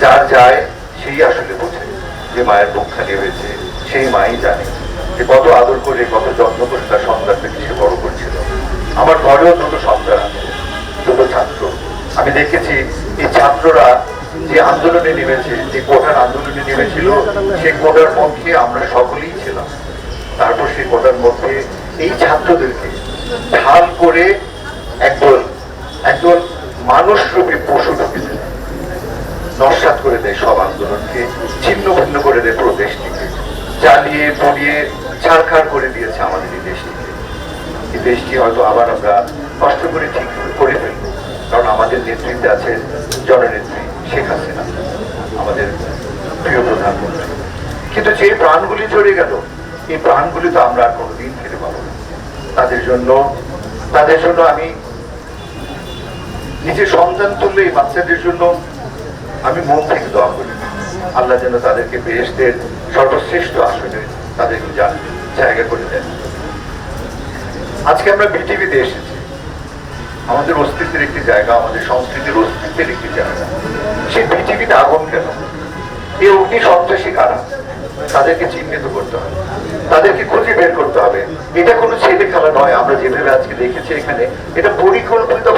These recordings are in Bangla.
যার যায় সেই আসলে বোঝে যে মায়ের বুক খালি হয়েছে, সেই মাই জানে যে কত আদর করে, কত যত্ন করে তার সন্তানটাকে সে বড় করছিল। আমার ঘরেও দুটো সন্তান আছে, দুটো ছাত্র। আমি দেখেছি এই ছাত্ররা যে আন্দোলনে নেমেছে, যে কোটার আন্দোলনে নেমেছিল, সেই কোটার পক্ষে আমরা সকলেই ছিলাম। তারপর সেই কোটার মধ্যে এই ছাত্রদেরকে ঢাল করে একদল একদল মানুষ রূপে পশু দেয় নস্বাত করে দেয় সব আন্দোলনকে, ছিন্ন ভিন্ন করে দেয় পুরো দেশটিকে। জ্বালিয়ে পড়িয়ে ছাড়খাড় করে দিয়েছে আমাদের এই দেশটিকে। এই দেশটি হয়তো আবার আমরা কষ্ট করে ঠিক করে ফেলব, কারণ আমাদের নেতৃত্বে আছে জননেত্রী শেখ হাসিনা, আমাদের প্রিয় প্রধানমন্ত্রী। কিন্তু যে প্রাণগুলি চলে গেল, এই প্রাণগুলি তো আমরা আর কোনোদিন ফিরে পাবো না। তাদের জন্য তাদের জন্য আমি নিজের সন্তান তুললে এই বাচ্চাদের জন্য আমি মন থেকে দোয়া করি। আল্লাহ যেন তাদেরকে বেহেস্তের সর্বশ্রেষ্ঠ আসনে তাদেরকে জায়গা করে দেন। আজকে আমরা পৃথিবীতে এসেছি। আমাদের অস্তিত্বের একটি জায়গা, আমাদের সংস্কৃতির অস্তিত্বের একটি জায়গা। সেই পৃথিবীতে আগুন কেন? এই অগ্নি সন্ত্রাসী কারা? তাদেরকে চিহ্নিত করতে হবে। তাদেরকে খুঁজে বের করতে হবে। এটা কোনো ছেলে খেলা নয়। আমরা যেভাবে আজকে দেখেছি এখানে, এটা পরিকল্পিত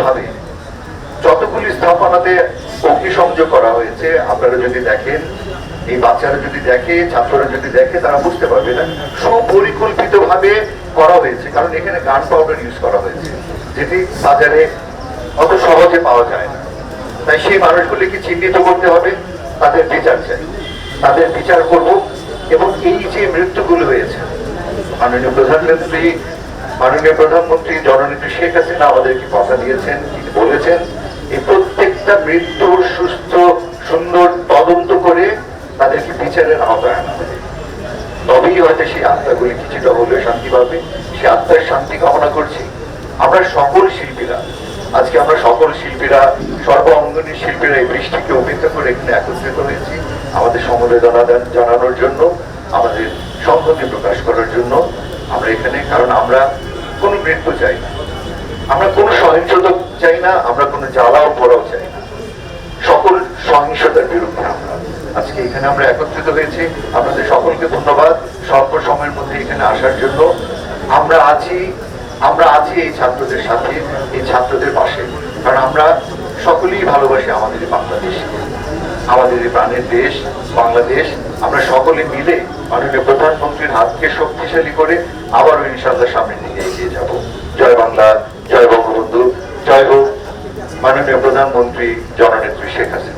ভাবে যতগুলি স্থাপনাতে অগ্নিসংযোগ করা হয়েছে। আপনারা যদি দেখেন, এই বাচ্চারা যদি দেখে, ছাত্ররা যদি দেখে, তারা বুঝতে পারবে না। সুপরিকল্পিত ভাবে করা হয়েছে, কারণ এখানে গান পাউডার ইউজ করা হয়েছে, যেটি বাজারে অত সহজে পাওয়া যায় না। তাই সেই মানুষগুলিকে চিহ্নিত করতে হবে, তাদের বিচার চাই। তাদের বিচার করব এবং এই যে মৃত্যুগুলো হয়েছে, মাননীয় প্রধানমন্ত্রী মাননীয় প্রধানমন্ত্রী জননেত্রী শেখ হাসিনা আমাদেরকে কথা দিয়েছেন বলেছেন প্রত্যেকটা মৃত্যুর সুস্থ, সুন্দর তদন্ত করে তাদেরকে বিচারের আওতায় তবেই হয়তো সেই আত্মাগুলি কিছুটা হলেও শান্তি পাবে। সে আত্মার শান্তি কামনা করছি। আমরা সকল শিল্পীরা, আজকে আমরা সকল শিল্পীরা, সর্ব অঙ্গনের শিল্পীরা এই বৃষ্টিকে উপেক্ষা করে এখানে একত্রিত হয়েছি। আমাদের জান- জানানোর জন্য, আমাদের সংহতি প্রকাশ করার জন্য আমরা এখানে, কারণ আমরা কোনো মৃত্যু চাই না। আমরা কোনো সহিংসতা চাই না, আমরা কোনো জ্বালাও পড়াও চাই না। সকল সহিংসতার বিরুদ্ধে আমরা। আজকে এখানে আমরা একত্রিত হয়েছি। আপনাদের সকলকে ধন্যবাদ স্বল্প সময়ের মধ্যে এখানে আসার জন্য। আমরা আছি আমরা আছি এই ছাত্রদের সাথে, এই ছাত্রদের পাশে। কারণ আমরা সকলেই ভালোবাসি আমাদের এই বাংলাদেশকে আমাদের এই প্রাণের দেশ, বাংলাদেশ। আমরা সকলে মিলে মাননীয় প্রধানমন্ত্রীর হাতকে শক্তিশালী করে আবারও ইনশাল্লাহ সামনের দিকে এগিয়ে যাব। জয় বাংলা, জয় বঙ্গবন্ধু। প্রধানমন্ত্রী জননেত্রী শেখ হাসিনা।